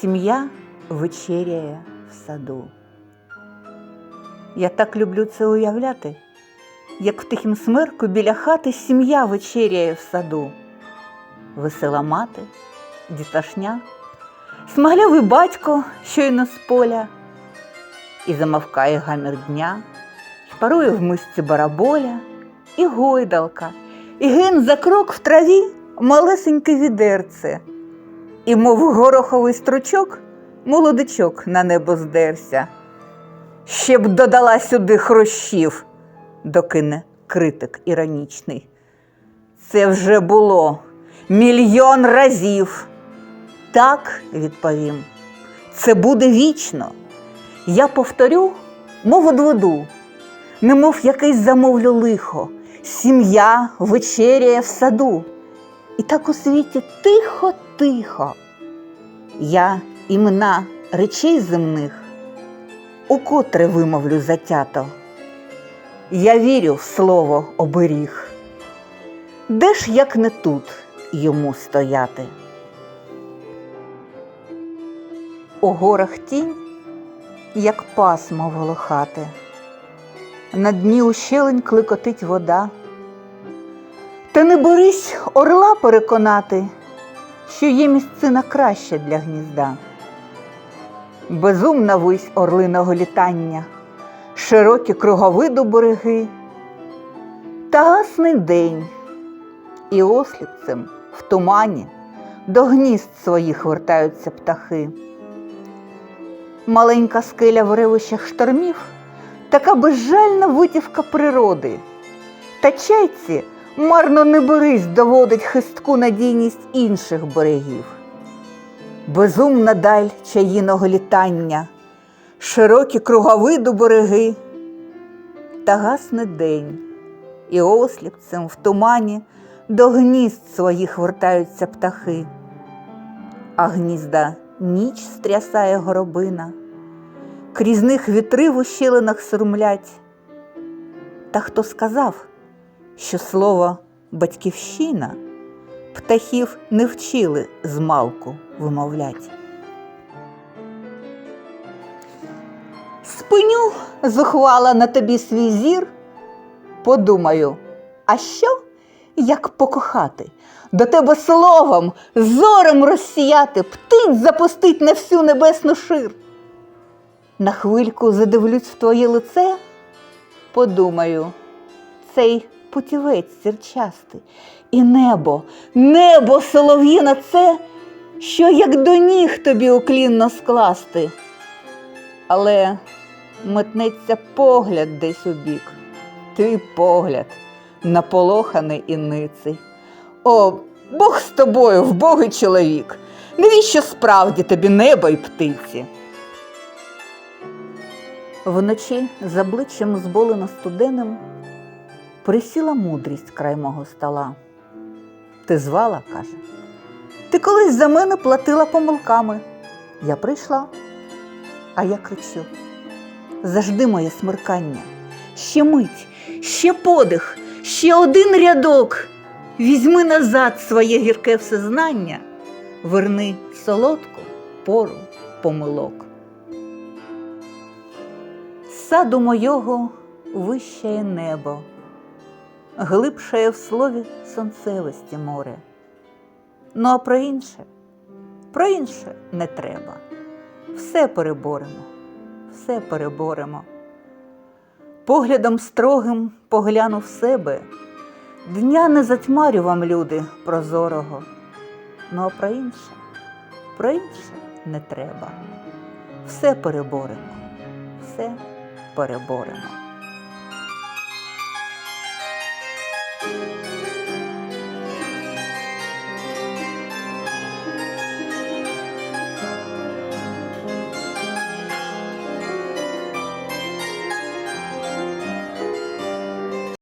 сім'я вечеряє в саду. Я так люблю це уявляти, як в тихім смерку біля хати сім'я вечеряє в саду. Весела мати, діташня, смаглявий батько щойно з поля, і замовкає гамір дня, шпарує в мисці бараболя, і гойдалка, і ген за крок в траві малесеньке відерце, і, мов гороховий стручок, молодичок на небо здерся. Ще б додала сюди хрущів, докине критик іронічний. Це вже було мільйон разів. Так, відповім, це буде вічно. Я повторю, мов одведу, немов якесь замовлю лихо, сім'я вечеряє в саду. І так у світі тихо-тихо. Я імена речей земних укотре вимовлю затято. Я вірю в слово оберіг. Де ж як не тут йому стояти? У горах тінь, як пасмо волохате, на дні ущелень кликотить вода. Та не борись орла переконати, що є місцина краща для гнізда. Безумна вись орлиного літання, широкі круговиду береги, та гасний день, і осліпцем в тумані до гнізд своїх вертаються птахи. Маленька скеля в ревищах штормів, така безжальна витівка природи. Та чайці марно не берись доводить хистку надійність інших берегів. Безумна даль чаїного літання, широкі круговиду береги, та гасне день, і осліпцем в тумані до гнізд своїх вертаються птахи, а гнізда ніч стрясає горобина, крізь них вітри в ущелинах сурмлять. Та хто сказав, що слово батьківщина птахів не вчили з малку вимовлять. Спиню зухвала на тобі свій зір, подумаю, а що, як покохати, до тебе словом, зором розсіяти, птиць запустить на всю небесну шир. На хвильку задивлюсь в твоє лице, подумаю, цей путівець сірчастий, і небо, небо солов'їна це, що як до ніг тобі уклінно скласти. Але метнеться погляд десь у бік, твій погляд, наполоханий і ниций. О, Бог з тобою, вбогий чоловік, навіщо справді тобі небо й птиці? Вночі з обличчям зболено студеним присіла мудрість край мого стола. Ти звала, каже. Ти колись за мене платила помилками. Я прийшла, а я кричу. Завжди моє смеркання, ще мить, ще подих, ще один рядок. Візьми назад своє гірке всезнання, верни солодку пору помилок. Саду мойого вищає небо, глибшає в слові сонцевості море. Ну а про інше, про інше не треба. Все переборемо, все переборемо. Поглядом строгим погляну в себе, дня не затьмарю вам, люди, прозорого. Ну а про інше, про інше не треба. Все переборемо, все переборемо.